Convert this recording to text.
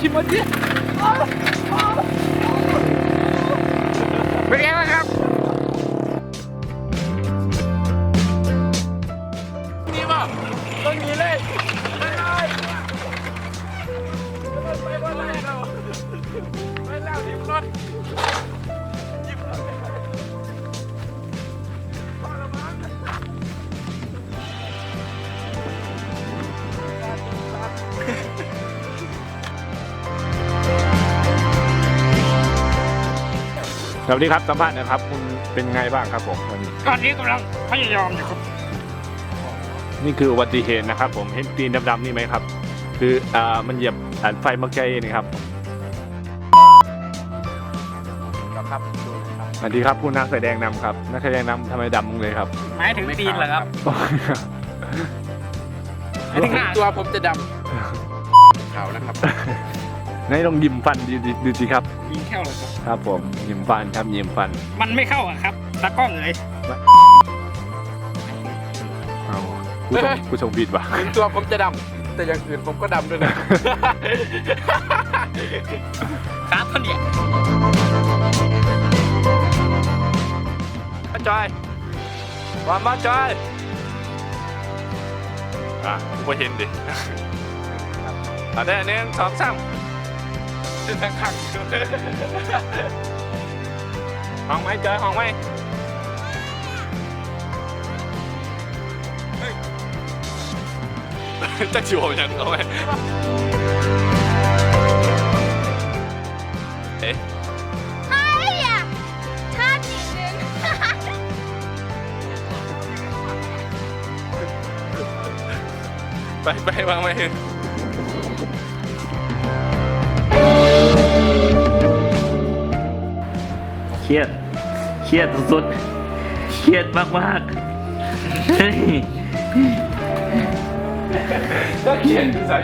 คิมมาจิเป็นไงบ้างครับ นี่ป่ะต้องนี้เลยไปเลยไปบนไล่เราไปแล้วทีมรถ สวัสดีครับสัมภาษณ์หนะครับคุณเป็นไงบ้างครับผมวันนี้ตอนนี้กำลังพยายามอยู่ครับนี่คืออุบัติเหตุนะครับ ผมเห็นตีนดำๆนี่ไหมครับ คืออ่ามันเหยียบอันไฟมักใจนี่ครับครับสวัสดีครับผู้นักแสดงนำครับ นักแสดงนำทำไมดำเลยครับหมายถึงตีนเหรอครับหมายถึงหน้าตัวผมจะดำขาวนะครับ ไหนลองยิ้มฟันดูดิดูสิครับ ยิงเข้าเลยครับ ครับผมยิ้มฟันครับยิ้มฟันมันไม่เข้าอะครับตากล้องเลยเอาผู้ชมผู้ชมผิดว่ะถึงตัวผมจะดำแต่อย่างอื่นผมก็ดำด้วยนะ ครับท่านเนี่ยมาจอยมามาจอยอะกูเห็นดิอะได้หนึ่งสองสาม จขังห้องไหมเจอห้องไหมจะกชิวเอยังเอาไหมเอ๊ะไอ้อะท่าจีนึงไปไปวางไหม เครียด เครียดสุดๆเครียดมากมากก็เขียนใส่